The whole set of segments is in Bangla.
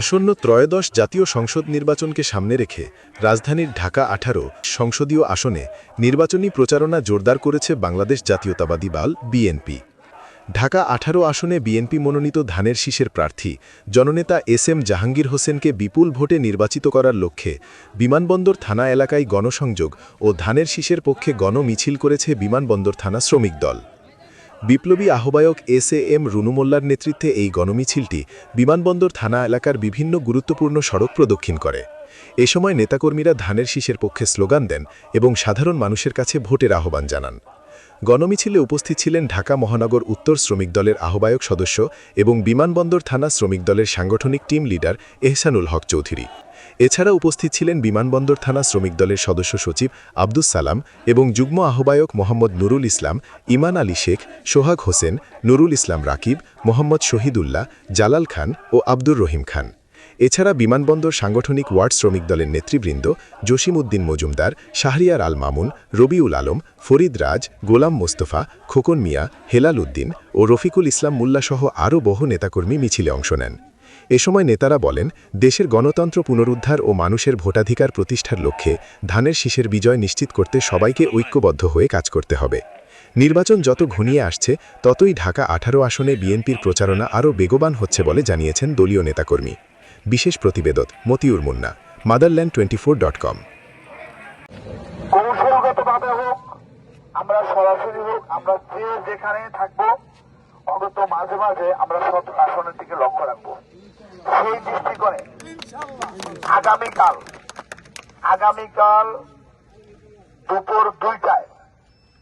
আসন্ন ত্রয়োদশ জাতীয় সংসদ নির্বাচনকে সামনে রেখে রাজধানীর ঢাকা আঠারো সংসদীয় আসনে নির্বাচনী প্রচারণা জোরদার করেছে বাংলাদেশ জাতীয়তাবাদী দল বিএনপি। ঢাকা আঠারো আসনে বিএনপি মনোনীত ধানের শীষের প্রার্থী, জননেতা এস এম জাহাঙ্গীর হোসেনকে বিপুল ভোটে নির্বাচিত করার লক্ষ্যে বিমানবন্দর থানা এলাকায় গণসংযোগ ও ধানের শীষের পক্ষে গণমিছিল করেছে বিমানবন্দর থানা শ্রমিক দল। বিপ্লবী আহ্বায়ক এস এ এম রুনুমোল্লার নেতৃত্বে এই গণমিছিলটি বিমানবন্দর থানা এলাকার বিভিন্ন গুরুত্বপূর্ণ সড়ক প্রদক্ষিণ করে। এ সময় নেতাকর্মীরা ধানের শীষের পক্ষে স্লোগান দেন এবং সাধারণ মানুষের কাছে ভোটের আহ্বান জানান। গণমিছিলে উপস্থিত ছিলেন ঢাকা মহানগর উত্তর শ্রমিক দলের আহ্বায়ক সদস্য এবং বিমানবন্দর থানা শ্রমিক দলের সাংগঠনিক টিম লিডার এহসানুল হক চৌধুরী। এছাড়া উপস্থিত ছিলেন বিমানবন্দর থানা শ্রমিক দলের সদস্য সচিব আব্দুস সালাম এবং যুগ্ম আহ্বায়ক মোহাম্মদ নুরুল ইসলাম, ইমান আলী শেখ, সোহাগ হোসেন, নুরুল ইসলাম রাকিব, মোহাম্মদ শহীদুল্লাহ, জালাল খান ও আব্দুর রহিম খান। এছাড়া বিমানবন্দর সাংগঠনিক ওয়ার্ড শ্রমিক দলের নেতৃবৃন্দ জসিম উদ্দিন মজুমদার, শাহরিয়ার আল মামুন, রবিউল আলম, ফরিদ রাজ, গোলাম মোস্তফা, খোকন মিয়া, হেলাল উদ্দিন ও রফিকুল ইসলাম মোল্লাসহ আরও বহু নেতাকর্মী মিছিলে অংশ নেন। এ সময় নেতারা বলেন, দেশের গণতন্ত্র পুনরুদ্ধার ও মানুষের ভোটাধিকার প্রতিষ্ঠার লক্ষ্যে ধানের শীষের বিজয় নিশ্চিত করতে সবাইকে ঐক্যবদ্ধ হয়ে কাজ করতে হবে। নির্বাচন যত ঘনিয়ে আসছে, ততই ঢাকা আঠারো আসনে বিএনপির প্রচারণা আরও বেগবান হচ্ছে বলে জানিয়েছেন দলীয় নেতাকর্মী। বিশেষ প্রতিবেদক Motiur Munna Motherland twenty four dot com কৌশলগতভাবে হোক, আমরা সরাসরি হোক, আমরা যে যেখানে থাকব, অন্তত মাঝে মাঝে আমরা সব আসনের দিকে লক্ষ্য রাখব। সেই দৃষ্টিকোণে আগামীকাল আগামীকাল দুপুর দুইটায়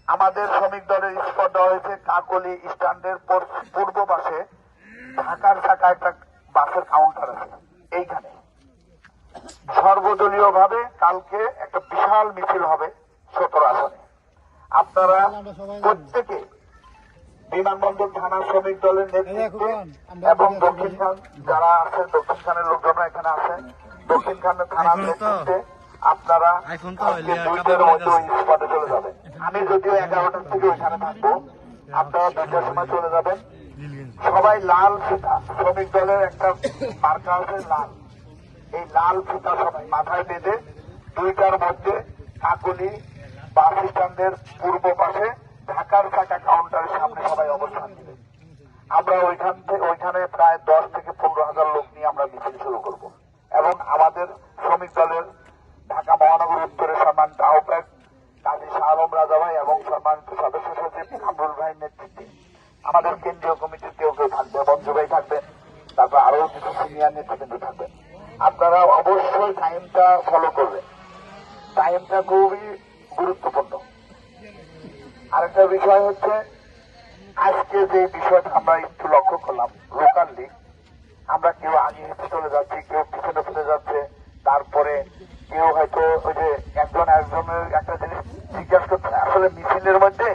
আমাদের শ্রমিক দলের স্পট দেওয়া হয়েছে কাকলি স্ট্যান্ডের পূর্ব পাশে, ঢাকার শাখা একটা বাসের কাউন্টার আছে। এইখানে। সর্বদলীয় ভাবে কালকে একটা বিশাল মিছিল হবে সতেরো আসনে। আপনারা প্রত্যেকে বিমানবন্দর থানা শ্রমিক দলের নেতৃত্বে এবং দক্ষিণ খান যারা আছেন দক্ষিণ খানের লোকজনরা এখানে আছেন দক্ষিণ খানের থানার নেতৃত্বে আপনারা দুইটার মধ্যে স্পটে চলে যাবেন। আমি যদিও এগারোটার থেকে ওইখানে থাকব আপনারা দুইটার সময় চলে যাবেন। সবাই লাল ফিতা। শ্রমিক দলের একটা মার্কা আছে লাল। এই লাল ফিতা সবাই মাথায় বেঁধে দুইটার মধ্যে কাকুলি বাস স্ট্যান্ডের পূর্ব পাশে ঢাকার চাকা কাউন্টারের সামনে সবাই অবস্থান আমরা ওইখান থেকে ওইখানে প্রায় দশ থেকে পনেরো হাজার লোক নিয়ে আমরা মিছিল শুরু করব। এবং আমাদের শ্রমিক দলের ঢাকা মহানগর উত্তরের সম্মানিত আহ্বায়ক কাজী শাহ আলম রাজা ভাই এবং সম্মানিত সদস্য সচিব কামরুল ভাইয়ের নেতৃত্বে আমাদের কেন্দ্রীয় কমিটির কেউ কেউ থাকবে মঞ্জু ভাই থাকবেন তারপর আরও কিছু সিনিয়র নেতৃবৃন্দ থাকবেন আপনারা অবশ্যই টাইমটা ফলো করবেন। টাইমটা খুবই গুরুত্বপূর্ণ। আরেকটা বিষয় হচ্ছে, আজকে যে বিষয়টা আমরা একটু লক্ষ্য করলাম লোকালি আমরা কেউ আগে চলে যাচ্ছি, কেউ পিছনে ফেলে যাচ্ছে, তারপরে কেউ হয়তো ওই যে একজন একজনের একটা জিনিস জিজ্ঞাসা করছে, আসলে মিছিলের মধ্যে?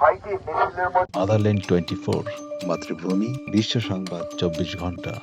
হয় কি মিছিলের মধ্যে? মাদারল্যান্ড টোয়েন্টি ফোর মাতৃভূমি, বিশ্ব সংবাদ, চব্বিশ ঘণ্টা।